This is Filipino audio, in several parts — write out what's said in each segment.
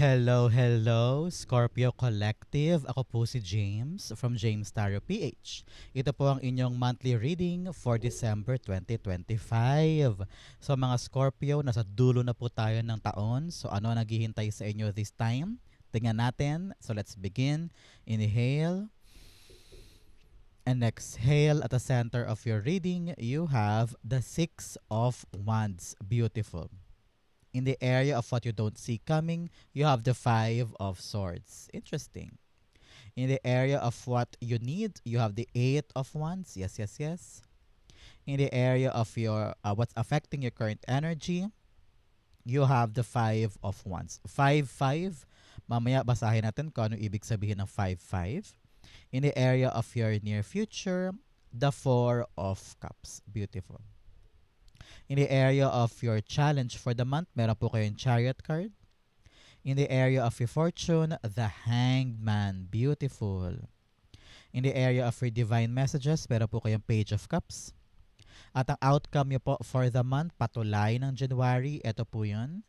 Hello, hello, Scorpio Collective. Ako po si James from James Tarot PH. Ito po ang inyong monthly reading for December 2025. So mga Scorpio, nasa dulo na po tayo ng taon. So ano ang naghihintay sa inyo this time? Tingnan natin. So let's begin. Inhale. And exhale at the center of your reading, you have the Six of Wands. Beautiful. In the area of what you don't see coming, you have the Five of Swords. Interesting. In the area of what you need, you have the Eight of Wands. Yes, yes, yes. In the area of your uh, what's affecting your current energy, you have the Five of Wands. Five, five. Mamaya basahin natin kung ano ibig sabihin ng five, five. In the area of your near future, the Four of Cups. Beautiful. In the area of your challenge for the month, meron po kayong chariot card. In the area of your fortune, the hanged man. Beautiful. In the area of your divine messages, meron po kayong page of cups. At ang outcome niyo po for the month, patulay ng January, ito po yun.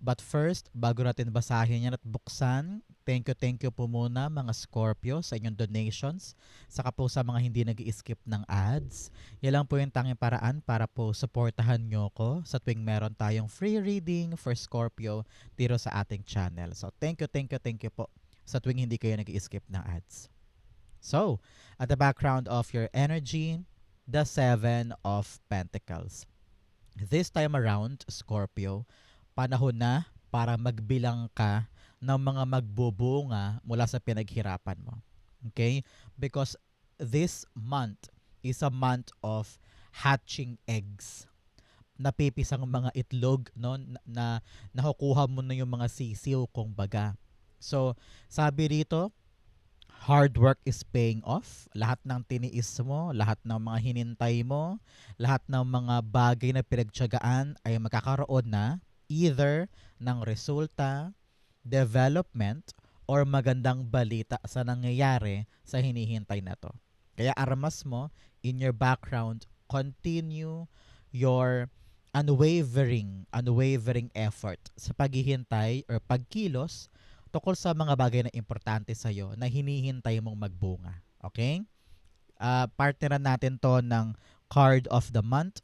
But first, bago natin basahin yan at buksan, thank you, thank you po muna mga Scorpio sa inyong donations. Saka po sa mga hindi nag skip ng ads. Yan lang po yung tanging paraan para po supportahan nyo ko sa tuwing meron tayong free reading for Scorpio dito sa ating channel. So thank you, thank you, thank you po sa tuwing hindi kayo nag skip ng ads. So, at the background of your energy, the Seven of Pentacles. This time around, Scorpio, panahon na para magbilang ka ng mga magbubunga mula sa pinaghirapan mo. Okay? Because this month is a month of hatching eggs. Napipis ang mga itlog no na, na nakukuha mo na yung mga sisiw kung baga. So, sabi rito, hard work is paying off. Lahat ng tiniis mo, lahat ng mga hinintay mo, lahat ng mga bagay na pinagtyagaan ay magkakaroon na either ng resulta, development, or magandang balita sa nangyayari sa hinihintay na to. Kaya armas mo, in your background, continue your unwavering, unwavering effort sa paghihintay or pagkilos tungkol sa mga bagay na importante sa iyo na hinihintay mong magbunga. Okay? Uh, partneran natin to ng card of the month,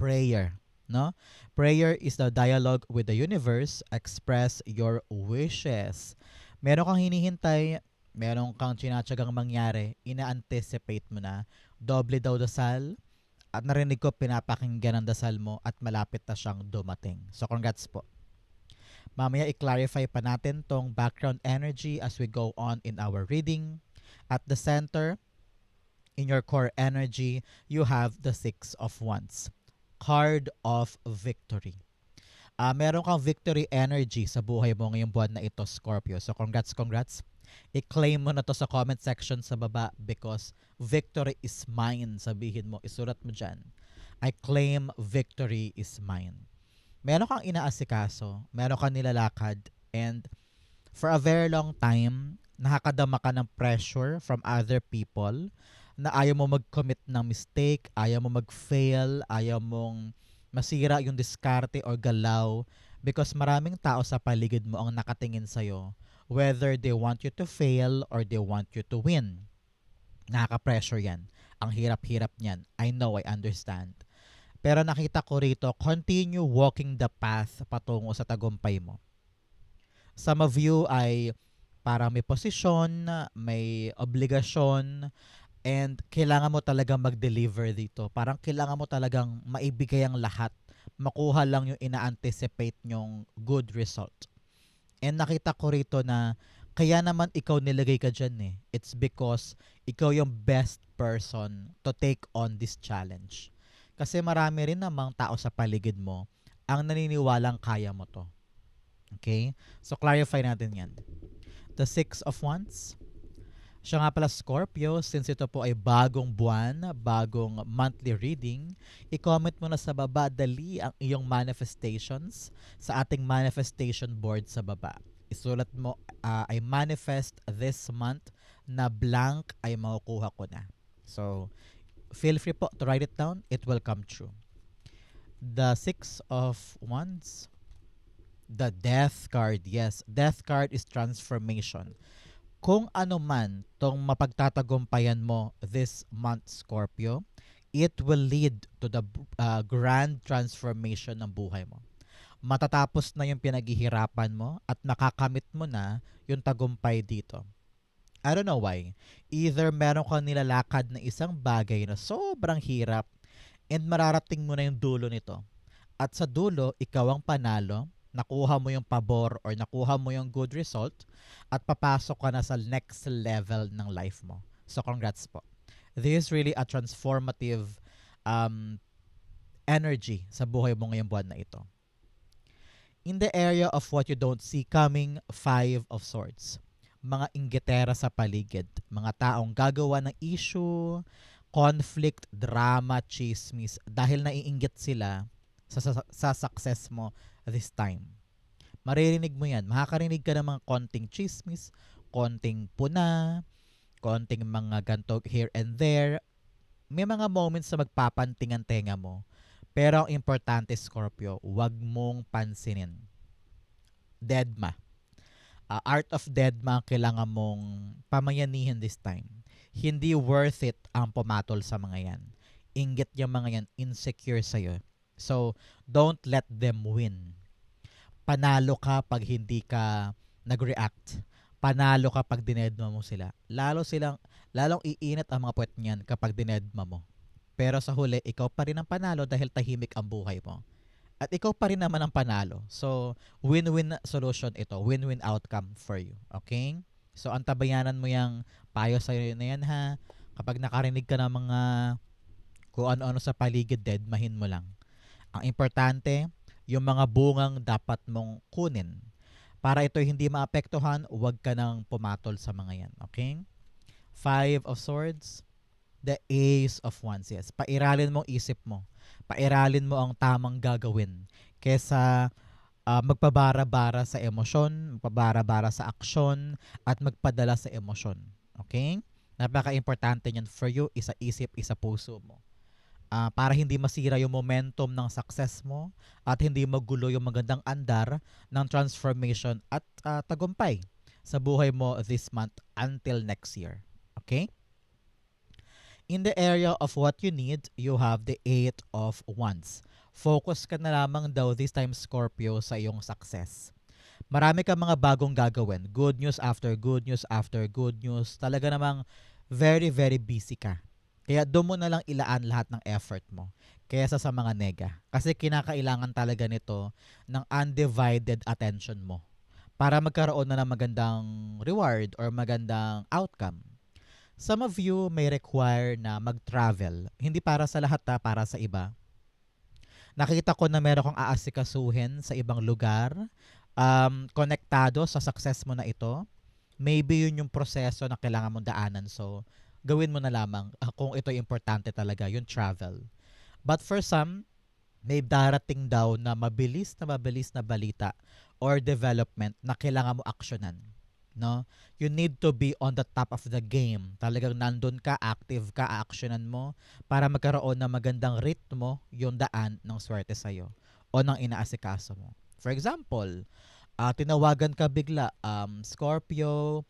prayer no? Prayer is the dialogue with the universe. Express your wishes. Meron kang hinihintay, meron kang tinatsagang mangyari, ina-anticipate mo na. Doble daw dasal. At narinig ko pinapakinggan ang dasal mo at malapit na siyang dumating. So congrats po. Mamaya i-clarify pa natin tong background energy as we go on in our reading. At the center, in your core energy, you have the Six of Wands card of victory. Uh, meron kang victory energy sa buhay mo ngayong buwan na ito, Scorpio. So congrats, congrats. I-claim mo na to sa comment section sa baba because victory is mine. Sabihin mo, isulat mo dyan. I claim victory is mine. Meron kang inaasikaso, meron kang nilalakad, and for a very long time, nakakadama ka ng pressure from other people na ayaw mo mag-commit ng mistake, ayaw mo mag-fail, ayaw mong masira yung diskarte or galaw because maraming tao sa paligid mo ang nakatingin sa'yo whether they want you to fail or they want you to win. Nakaka-pressure yan. Ang hirap-hirap niyan. I know, I understand. Pero nakita ko rito, continue walking the path patungo sa tagumpay mo. Some of you ay parang may posisyon, may obligasyon, And kailangan mo talagang mag-deliver dito. Parang kailangan mo talagang maibigay ang lahat. Makuha lang yung ina-anticipate nyong good result. And nakita ko rito na kaya naman ikaw nilagay ka dyan eh. It's because ikaw yung best person to take on this challenge. Kasi marami rin namang tao sa paligid mo ang naniniwalang kaya mo to. Okay? So clarify natin yan. The Six of Wands, siya nga pala Scorpio, since ito po ay bagong buwan, bagong monthly reading, i-comment mo na sa baba dali ang iyong manifestations sa ating manifestation board sa baba. Isulat mo, uh, I manifest this month na blank ay makukuha ko na. So, feel free po to write it down. It will come true. The Six of Wands, The Death card, yes. Death card is transformation. Kung ano man tong mapagtatagumpayan mo this month, Scorpio, it will lead to the uh, grand transformation ng buhay mo. Matatapos na yung pinaghihirapan mo at makakamit mo na yung tagumpay dito. I don't know why. Either meron kang nilalakad na isang bagay na sobrang hirap and mararating mo na yung dulo nito. At sa dulo, ikaw ang panalo, nakuha mo yung pabor or nakuha mo yung good result at papasok ka na sa next level ng life mo. So congrats po. This is really a transformative um, energy sa buhay mo ngayong buwan na ito. In the area of what you don't see coming, Five of Swords mga inggitera sa paligid, mga taong gagawa ng issue, conflict, drama, chismis dahil naiinggit sila sa, sa, sa success mo this time. Maririnig mo yan. Makakarinig ka ng mga konting chismis, konting puna, konting mga ganto here and there. May mga moments na magpapanting ang tenga mo. Pero ang importante, Scorpio, wag mong pansinin. Deadma uh, Art of Deadma kailangan mong pamayanihin this time. Hindi worth it ang pumatol sa mga yan. Inggit yung mga yan, insecure sa'yo. So, don't let them win. Panalo ka pag hindi ka nag-react. Panalo ka pag dinedma mo sila. Lalo silang, lalong iinit ang mga puwet niyan kapag dinedma mo. Pero sa huli, ikaw pa rin ang panalo dahil tahimik ang buhay mo at ikaw pa rin naman ang panalo. So, win-win solution ito. Win-win outcome for you. Okay? So, antabayanan mo yung payo sa'yo na yan ha. Kapag nakarinig ka ng mga kung ano-ano sa paligid, dead, mahin mo lang. Ang importante, yung mga bungang dapat mong kunin. Para ito hindi maapektuhan, huwag ka nang pumatol sa mga yan. Okay? Five of Swords, the Ace of Wands. Yes, pairalin mo isip mo pairalin mo ang tamang gagawin kesa uh, magpabara-bara sa emosyon, magpabara-bara sa aksyon, at magpadala sa emosyon. Okay? Napaka-importante niyan for you, isa isip, isa puso mo. Uh, para hindi masira yung momentum ng success mo at hindi magulo yung magandang andar ng transformation at uh, tagumpay sa buhay mo this month until next year. Okay? In the area of what you need, you have the Eight of Wands. Focus ka na lamang daw this time Scorpio sa iyong success. Marami kang mga bagong gagawin. Good news after good news after good news. Talaga namang very, very busy ka. Kaya doon mo na lang ilaan lahat ng effort mo kaysa sa mga nega. Kasi kinakailangan talaga nito ng undivided attention mo para magkaroon na ng magandang reward or magandang outcome. Some of you may require na mag-travel. Hindi para sa lahat ha, para sa iba. Nakita ko na meron kang aasikasuhin sa ibang lugar, um, konektado sa success mo na ito. Maybe yun yung proseso na kailangan mong daanan. So, gawin mo na lamang uh, kung ito importante talaga, yung travel. But for some, may darating daw na mabilis na mabilis na balita or development na kailangan mo aksyonan no? You need to be on the top of the game. Talagang nandun ka, active ka, actionan mo para magkaroon ng magandang ritmo yung daan ng swerte sa'yo o ng inaasikaso mo. For example, uh, tinawagan ka bigla, um, Scorpio,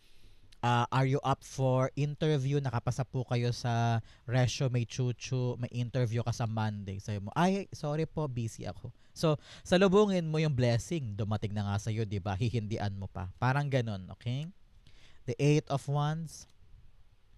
uh, are you up for interview? Nakapasa po kayo sa resume chuchu, may interview ka sa Monday. Sabi mo, ay, sorry po, busy ako. So, salubungin mo yung blessing. Dumating na nga sa'yo, di ba? Hihindian mo pa. Parang ganun, okay? The Eight of Wands,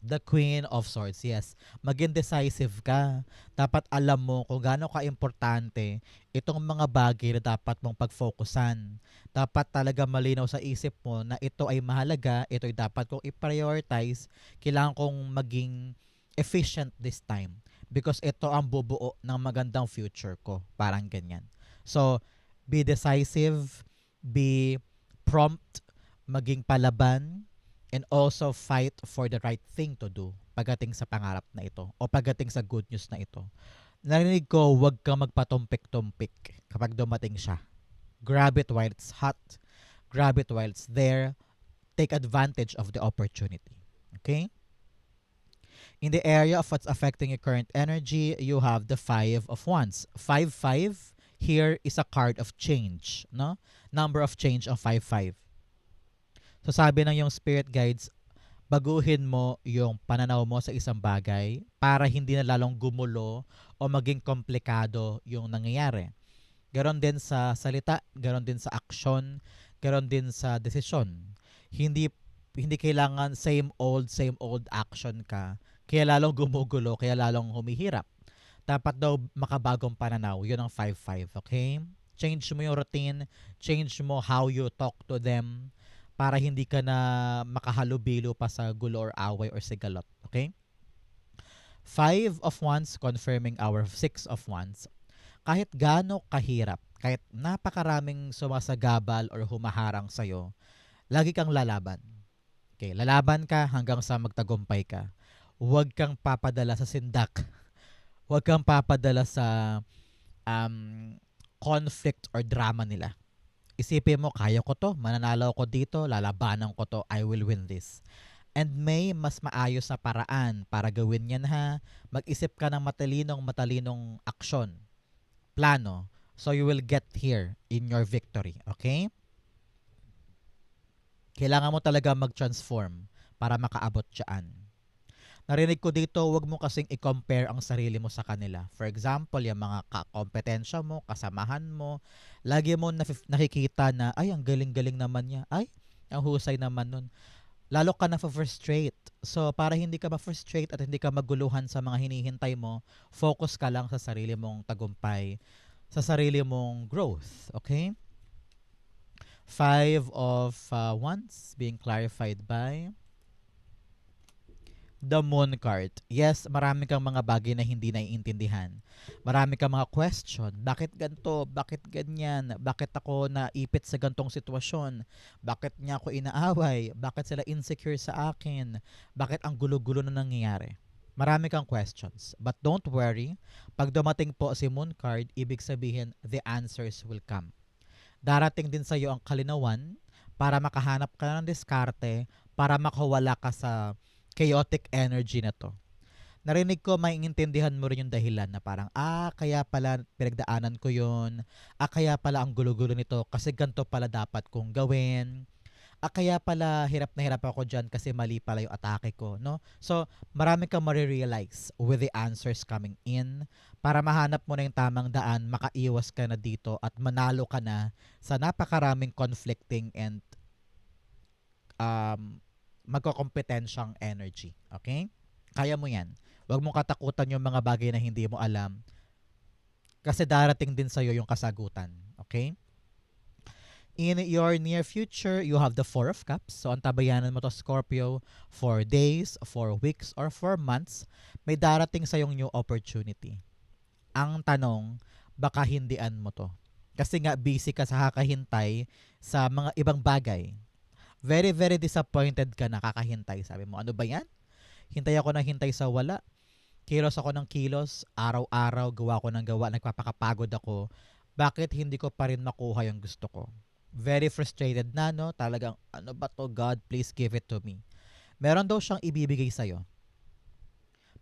the Queen of Swords. Yes, maging decisive ka. Dapat alam mo kung gaano ka-importante itong mga bagay na dapat mong pag-focusan. Dapat talaga malinaw sa isip mo na ito ay mahalaga, ito ay dapat kong i-prioritize. Kailangan kong maging efficient this time because ito ang bubuo ng magandang future ko. Parang ganyan. So, be decisive, be prompt, maging palaban, and also fight for the right thing to do pagdating sa pangarap na ito o pagdating sa good news na ito. Narinig ko, huwag kang magpatumpik-tumpik kapag dumating siya. Grab it while it's hot. Grab it while it's there. Take advantage of the opportunity. Okay? In the area of what's affecting your current energy, you have the Five of Wands. Five, five, here is a card of change, no? Number of change of 5-5. So sabi ng yung spirit guides, baguhin mo yung pananaw mo sa isang bagay para hindi na lalong gumulo o maging komplikado yung nangyayari. Ganon din sa salita, ganon din sa aksyon, ganon din sa desisyon. Hindi hindi kailangan same old, same old action ka. Kaya lalong gumugulo, kaya lalong humihirap. Dapat daw makabagong pananaw. Yun ang 5-5, okay? Change mo yung routine, change mo how you talk to them para hindi ka na makahalubilo pa sa gulo or away or sigalot, okay? Five of Wands confirming our Six of Wands. Kahit gaano kahirap, kahit napakaraming sumasagabal or humaharang sa'yo, lagi kang lalaban. Okay, lalaban ka hanggang sa magtagumpay ka. Huwag kang papadala sa sindak. Huwag kang papadala sa um, conflict or drama nila. Isipin mo, kaya ko to, mananalo ko dito, lalabanan ko to, I will win this. And may mas maayos na paraan para gawin yan ha. Mag-isip ka ng matalinong matalinong aksyon, plano, so you will get here in your victory. Okay? Kailangan mo talaga mag-transform para makaabot dyan. Narinig ko dito, wag mo kasing i-compare ang sarili mo sa kanila. For example, yung mga kompetensya mo, kasamahan mo, lagi mo nakikita na, ay, ang galing-galing naman niya. Ay, ang husay naman nun. Lalo ka na frustrate. So, para hindi ka ma-frustrate at hindi ka maguluhan sa mga hinihintay mo, focus ka lang sa sarili mong tagumpay, sa sarili mong growth. Okay? Five of uh, Wands being clarified by the Moon card. Yes, marami kang mga bagay na hindi naiintindihan. Marami kang mga question. Bakit ganto? Bakit ganyan? Bakit ako naipit sa gantong sitwasyon? Bakit niya ako inaaway? Bakit sila insecure sa akin? Bakit ang gulo-gulo na nangyayari? Marami kang questions. But don't worry. Pag dumating po si Moon card, ibig sabihin the answers will come darating din sa iyo ang kalinawan para makahanap ka ng diskarte para makawala ka sa chaotic energy na to. Narinig ko, may intindihan mo rin yung dahilan na parang, ah, kaya pala pinagdaanan ko yun. Ah, kaya pala ang gulo-gulo nito kasi ganito pala dapat kong gawin. Ah, kaya pala hirap na hirap ako dyan kasi mali pala yung atake ko, no? So, marami kang marirealize with the answers coming in para mahanap mo na yung tamang daan, makaiwas ka na dito at manalo ka na sa napakaraming conflicting and um, magkakompetensyang energy. Okay? Kaya mo yan. Huwag mong katakutan yung mga bagay na hindi mo alam kasi darating din sa'yo yung kasagutan. Okay? In your near future, you have the Four of Cups. So, ang mo to, Scorpio, for days, for weeks, or for months, may darating sa yung new opportunity. Ang tanong, baka hindian mo to. Kasi nga busy ka sa kakahintay sa mga ibang bagay. Very, very disappointed ka na kakahintay. Sabi mo, ano ba yan? Hintay ako ng hintay sa wala. Kilos ako ng kilos, araw-araw, gawa ko ng gawa, nagpapakapagod ako. Bakit hindi ko pa rin makuha yung gusto ko? Very frustrated na, no? Talagang, ano ba to? God, please give it to me. Meron daw siyang ibibigay sa'yo.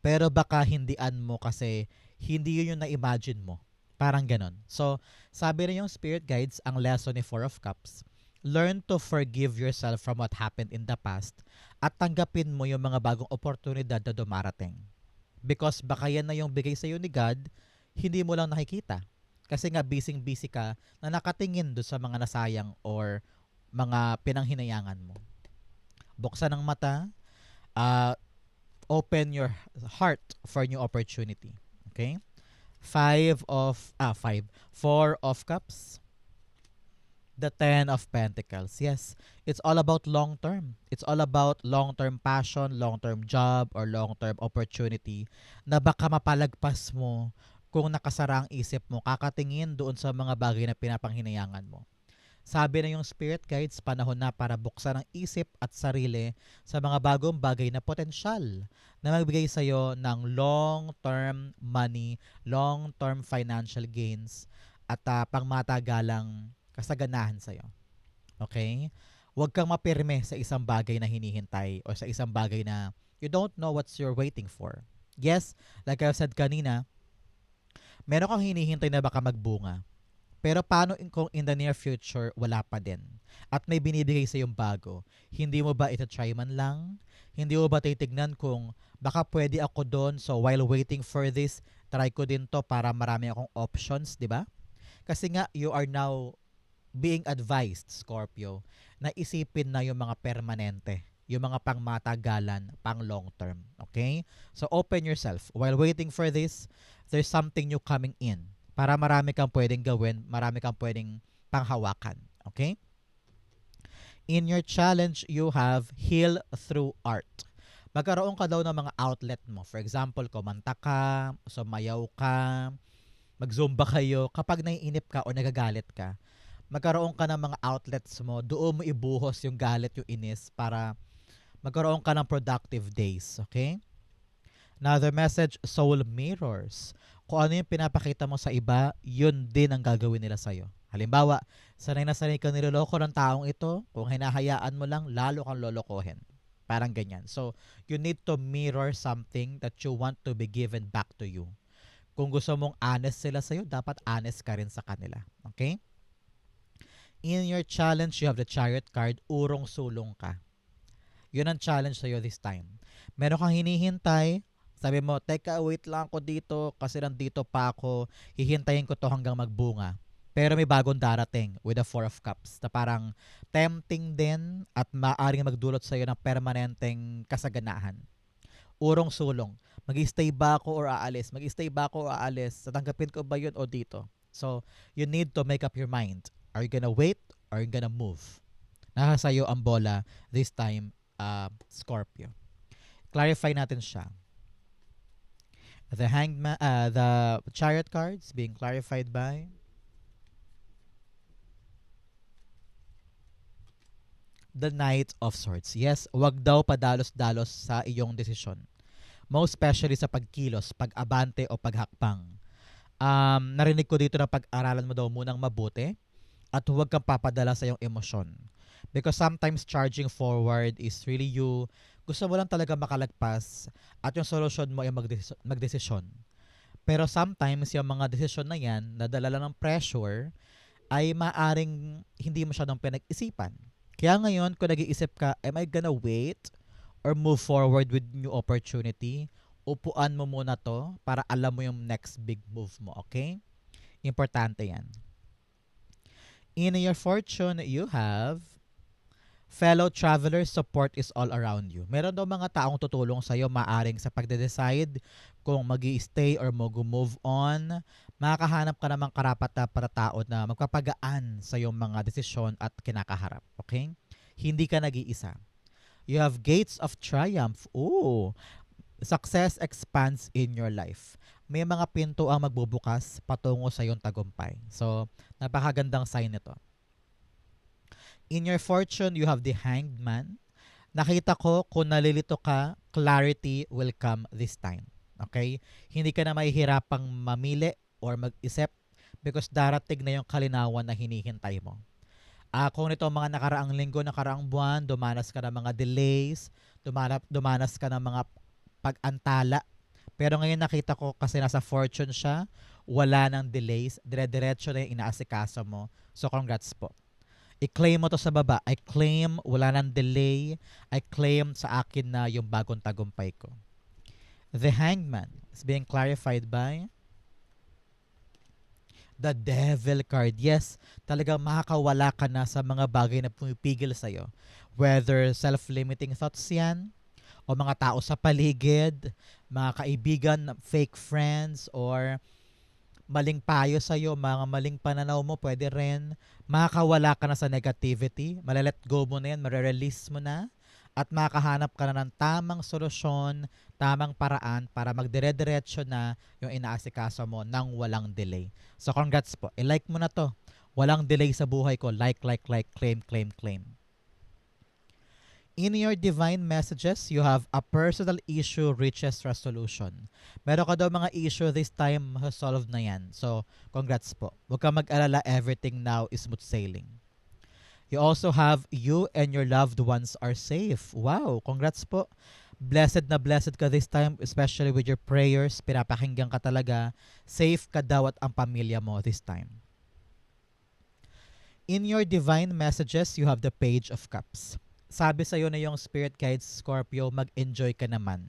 Pero baka hindian mo kasi hindi yun yung na-imagine mo. Parang ganon. So, sabi rin yung spirit guides, ang lesson ni Four of Cups, learn to forgive yourself from what happened in the past at tanggapin mo yung mga bagong oportunidad na dumarating. Because baka yan na yung bigay sa'yo ni God, hindi mo lang nakikita. Kasi nga busy-busy ka na nakatingin do sa mga nasayang or mga pinanghinayangan mo. Buksan ang mata, uh, open your heart for new opportunity. Okay? Five of, ah, five. Four of cups. The Ten of Pentacles. Yes, it's all about long term. It's all about long-term passion, long-term job, or long-term opportunity na baka mapalagpas mo kung nakasara ang isip mo, kakatingin doon sa mga bagay na pinapanghinayangan mo. Sabi na yung spirit guides, panahon na para buksan ang isip at sarili sa mga bagong bagay na potensyal na magbigay sa iyo ng long-term money, long-term financial gains at uh, pangmatagalang kasaganahan sa iyo. Okay? Huwag kang mapirme sa isang bagay na hinihintay o sa isang bagay na you don't know what you're waiting for. Yes, like I said kanina, meron kang hinihintay na baka magbunga Pero paano kung in the near future, wala pa din? At may binibigay sa yung bago. Hindi mo ba ito try man lang? Hindi mo ba titignan kung baka pwede ako doon so while waiting for this, try ko din to para marami akong options, di ba? Kasi nga, you are now being advised, Scorpio, na isipin na yung mga permanente, yung mga pangmatagalan, pang long term. Okay? So open yourself. While waiting for this, there's something new coming in. Para marami kang pwedeng gawin, marami kang pwedeng panghawakan. Okay? In your challenge, you have heal through art. Magkaroon ka daw ng mga outlet mo. For example, kumanta ka, sumayaw ka, mag-zumba kayo. Kapag naiinip ka o nagagalit ka, magkaroon ka ng mga outlets mo, doon mo ibuhos yung galit, yung inis para magkaroon ka ng productive days. Okay? Another message, soul mirrors. Kung ano yung pinapakita mo sa iba, yun din ang gagawin nila sa'yo. Halimbawa, sanay na sanay ka niloloko ng taong ito, kung hinahayaan mo lang, lalo kang lolokohin. Parang ganyan. So, you need to mirror something that you want to be given back to you. Kung gusto mong honest sila sa'yo, dapat honest ka rin sa kanila. Okay? In your challenge, you have the chariot card, urong-sulong ka. Yun ang challenge sa'yo this time. Meron kang hinihintay, sabi mo, teka, wait lang ako dito kasi nandito pa ako, hihintayin ko to hanggang magbunga. Pero may bagong darating with the Four of Cups na parang tempting din at maaaring magdulot sa'yo ng permanenteng kasaganahan. Urong sulong. Mag-stay ba ako or aalis? Mag-stay ba ako o aalis? Tatanggapin ko ba yun o dito? So, you need to make up your mind. Are you gonna wait or are you gonna move? Nasa sa'yo ang bola this time, uh, Scorpio. Clarify natin siya. The hangman, uh, the chariot cards being clarified by the Knight of Swords. Yes, wag daw padalos-dalos sa iyong desisyon. Most especially sa pagkilos, pag-abante o paghakbang. Um, narinig ko dito na pag-aralan mo daw munang mabuti at huwag kang papadala sa iyong emosyon. Because sometimes charging forward is really you, gusto mo lang talaga makalagpas at yung solusyon mo ay magdesis- magdesisyon. Pero sometimes yung mga desisyon na yan, nadala lang ng pressure, ay maaring hindi masyadong pinag-isipan. Kaya ngayon, kung nag-iisip ka, am I gonna wait or move forward with new opportunity? Upuan mo muna to para alam mo yung next big move mo, okay? Importante yan. In your fortune, you have fellow travelers support is all around you. Meron daw mga taong tutulong sa iyo maaring sa pagde-decide kung mag stay or mag-move on. Makakahanap ka namang karapat na para tao na magpapagaan sa iyong mga desisyon at kinakaharap. Okay? Hindi ka nag-iisa. You have gates of triumph. Ooh, success expands in your life. May mga pinto ang magbubukas patungo sa iyong tagumpay. So, napakagandang sign nito. In your fortune, you have the hanged man. Nakita ko, kung nalilito ka, clarity will come this time. Okay? Hindi ka na mahihirapang mamili or mag-isip because darating na yung kalinawan na hinihintay mo. Ah, kung nito mga nakaraang linggo, nakaraang buwan, dumanas ka ng mga delays, dumana, dumanas ka ng mga pag-antala. Pero ngayon nakita ko kasi nasa fortune siya, wala nang delays, dire-diretso na yung inaasikaso mo. So congrats po. I-claim mo to sa baba. I claim wala nang delay. I claim sa akin na yung bagong tagumpay ko. The hangman is being clarified by the devil card. Yes, talagang makakawala ka na sa mga bagay na pumipigil sa'yo. Whether self-limiting thoughts yan, o mga tao sa paligid, mga kaibigan, fake friends, or maling payo sa'yo, mga maling pananaw mo, pwede rin. Makakawala ka na sa negativity, malalet go mo na yan, marerelease mo na, at makahanap ka na ng tamang solusyon, tamang paraan para magdire-diretso na yung inaasikaso mo nang walang delay. So congrats po. I-like mo na to. Walang delay sa buhay ko. Like, like, like, claim, claim, claim. In your divine messages, you have a personal issue reaches resolution. Meron ka daw mga issue this time, solved na yan. So, congrats po. Huwag ka mag-alala, everything now is smooth sailing. You also have you and your loved ones are safe. Wow, congrats po. Blessed na blessed ka this time, especially with your prayers. Pinapakinggan ka talaga. Safe ka daw at ang pamilya mo this time. In your divine messages, you have the Page of Cups. Sabi sa'yo na yung Spirit Guides, Scorpio, mag-enjoy ka naman.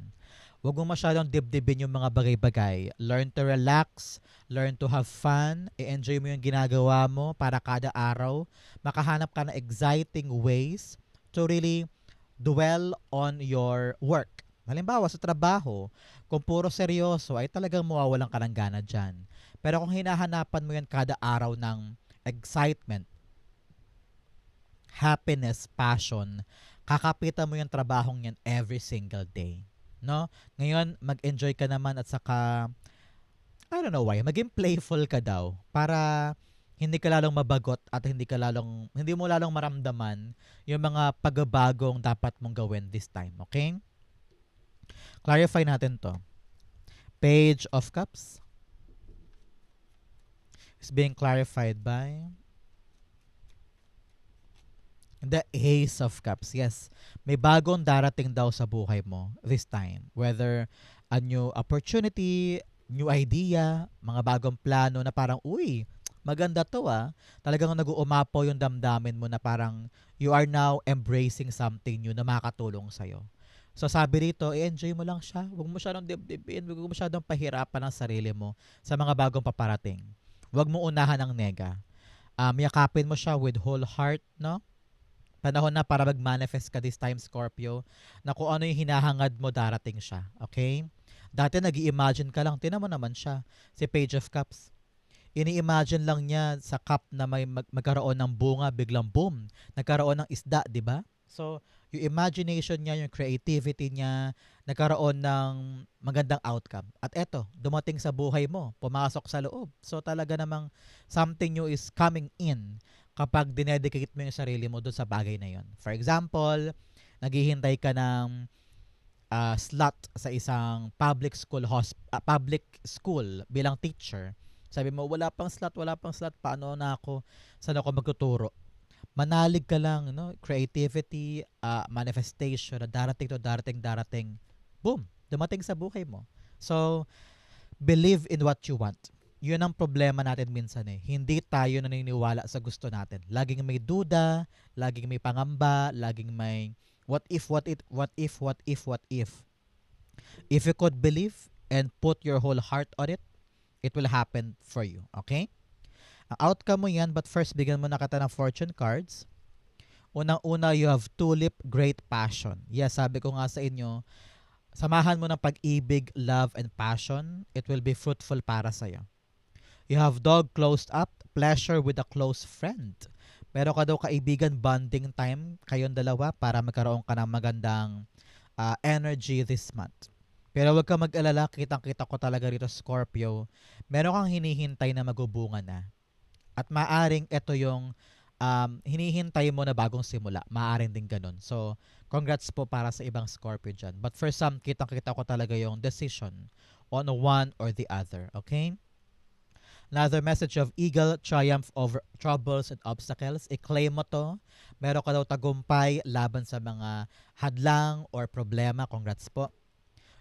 Huwag mo masyadong dibdibin yung mga bagay-bagay. Learn to relax, learn to have fun, i-enjoy mo yung ginagawa mo para kada araw makahanap ka ng exciting ways to really dwell on your work. Halimbawa, sa trabaho, kung puro seryoso, ay talagang mawawalan ka ng gana dyan. Pero kung hinahanapan mo yan kada araw ng excitement, happiness, passion, kakapitan mo yung trabahong yan every single day. No? Ngayon, mag-enjoy ka naman at saka, I don't know why, maging playful ka daw para hindi ka lalong mabagot at hindi ka lalong, hindi mo lalong maramdaman yung mga pagbabagong dapat mong gawin this time. Okay? Clarify natin to. Page of Cups is being clarified by the Ace of Cups. Yes, may bagong darating daw sa buhay mo this time. Whether a new opportunity, new idea, mga bagong plano na parang, uy, maganda to ah. Talagang nag-uumapaw yung damdamin mo na parang you are now embracing something new na makatulong sa'yo. So sabi rito, i-enjoy mo lang siya. Huwag mo masyadong dibdibin, huwag mo masyadong pahirapan ang sarili mo sa mga bagong paparating. Huwag mo unahan ang nega. Um, yakapin mo siya with whole heart, no? Panahon na para mag-manifest ka this time, Scorpio, na kung ano yung hinahangad mo, darating siya. Okay? Dati nag imagine ka lang, tinan mo naman siya, si Page of Cups. Ini-imagine lang niya sa cup na may mag- magkaroon ng bunga, biglang boom, nagkaroon ng isda, di ba? So, yung imagination niya, yung creativity niya, nagkaroon ng magandang outcome. At eto, dumating sa buhay mo, pumasok sa loob. So talaga namang something new is coming in kapag dinedicate mo yung sarili mo doon sa bagay na yon. For example, naghihintay ka ng uh, slot sa isang public school hosp- uh, public school bilang teacher. Sabi mo, wala pang slot, wala pang slot, paano na ako, saan ako magtuturo? manalig ka lang, no? Creativity, uh, manifestation, na darating to darating, darating. Boom! Dumating sa buhay mo. So, believe in what you want. Yun ang problema natin minsan eh. Hindi tayo naniniwala sa gusto natin. Laging may duda, laging may pangamba, laging may what if, what if, what if, what if, what if. If you could believe and put your whole heart on it, it will happen for you. Okay? Ang outcome mo yan, but first, bigyan mo na kita ng fortune cards. Unang-una, you have tulip, great passion. Yes, sabi ko nga sa inyo, samahan mo ng pag-ibig, love, and passion. It will be fruitful para sa'yo. You have dog closed up, pleasure with a close friend. Meron ka daw kaibigan bonding time kayong dalawa para magkaroon ka ng magandang uh, energy this month. Pero wag ka mag-alala, kitang-kita ko talaga rito Scorpio. Meron kang hinihintay na magubunga na. At maaring ito yung um, hinihintay mo na bagong simula. Maaring din ganun. So, congrats po para sa ibang Scorpio dyan. But for some, kitang-kita ko talaga yung decision on one or the other. Okay? Another message of eagle, triumph over troubles and obstacles. I-claim mo to. Meron ka daw tagumpay laban sa mga hadlang or problema. Congrats po.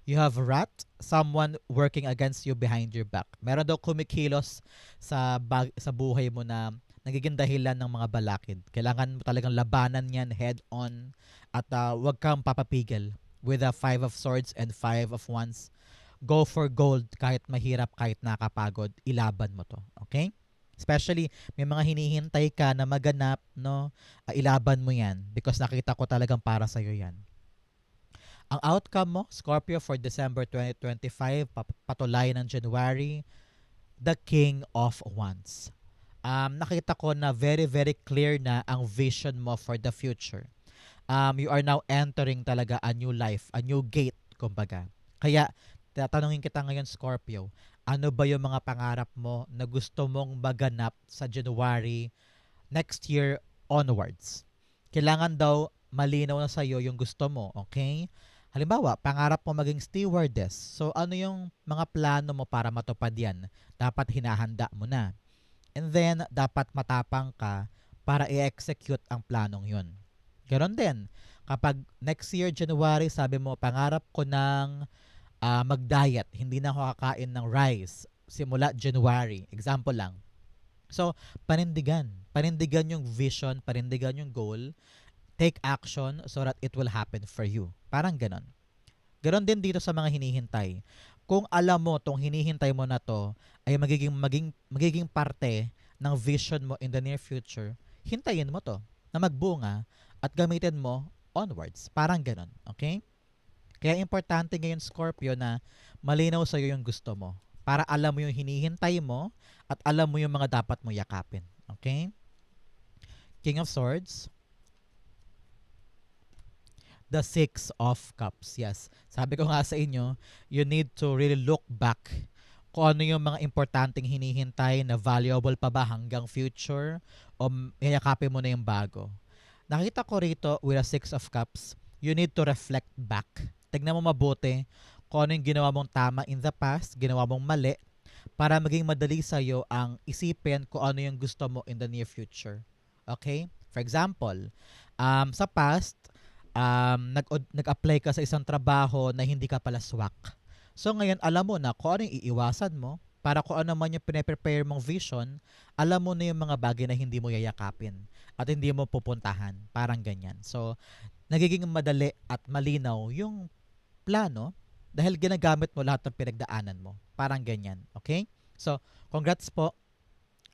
You have rat, someone working against you behind your back. Meron daw kumikilos sa bag, sa buhay mo na nagiging dahilan ng mga balakid. Kailangan mo talagang labanan yan head on at uh, wag kang papapigil with a five of swords and five of wands. Go for gold kahit mahirap, kahit nakapagod, ilaban mo to. Okay? Especially, may mga hinihintay ka na maganap, no? Uh, ilaban mo yan because nakita ko talagang para sa'yo yan. Ang outcome mo, Scorpio for December 2025, patulay ng January, the King of Wands. Um, nakita ko na very, very clear na ang vision mo for the future. Um, you are now entering talaga a new life, a new gate, kumbaga. Kaya, tatanungin kita ngayon, Scorpio, ano ba yung mga pangarap mo na gusto mong maganap sa January next year onwards? Kailangan daw malinaw na sa'yo yung gusto mo, okay? Halimbawa, pangarap mo maging stewardess. So, ano yung mga plano mo para matupad yan? Dapat hinahanda mo na. And then, dapat matapang ka para i-execute ang planong yun. Ganon din. Kapag next year, January, sabi mo, pangarap ko ng uh, mag-diet. Hindi na ako kakain ng rice. Simula January. Example lang. So, panindigan. Panindigan yung vision, panindigan yung goal. Take action so that it will happen for you. Parang ganon. Ganon din dito sa mga hinihintay. Kung alam mo tong hinihintay mo na to ay magiging maging magiging parte ng vision mo in the near future, hintayin mo to na magbunga at gamitin mo onwards. Parang ganon. Okay? Kaya importante ngayon Scorpio na malinaw sa iyo yung gusto mo para alam mo yung hinihintay mo at alam mo yung mga dapat mo yakapin. Okay? King of Swords. The Six of Cups. Yes. Sabi ko nga sa inyo, you need to really look back kung ano yung mga importanteng hinihintay na valuable pa ba hanggang future o yayakapin mo na yung bago. Nakita ko rito with a Six of Cups, you need to reflect back. Tignan mo mabuti kung ano yung ginawa mong tama in the past, ginawa mong mali, para maging madali sa'yo ang isipin kung ano yung gusto mo in the near future. Okay? For example, um, sa past, um, nag- nag-apply ka sa isang trabaho na hindi ka pala swak. So ngayon, alam mo na kung ano yung iiwasan mo, para kung ano man yung pinaprepare mong vision, alam mo na yung mga bagay na hindi mo yayakapin at hindi mo pupuntahan. Parang ganyan. So, nagiging madali at malinaw yung plano dahil ginagamit mo lahat ng pinagdaanan mo. Parang ganyan. Okay? So, congrats po.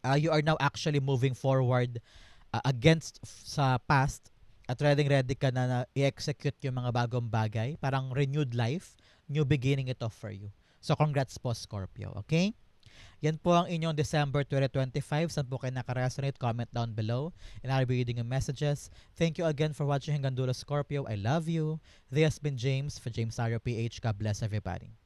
Uh, you are now actually moving forward uh, against sa past at ready ready ka na, na i-execute yung mga bagong bagay. Parang renewed life, new beginning ito for you. So, congrats po, Scorpio. Okay? Yan po ang inyong December 2025. Saan po kayo nakaresonate? Comment down below. And I'll be reading your messages. Thank you again for watching hanggang dulo, Scorpio. I love you. This has been James for James Ario PH. God bless everybody.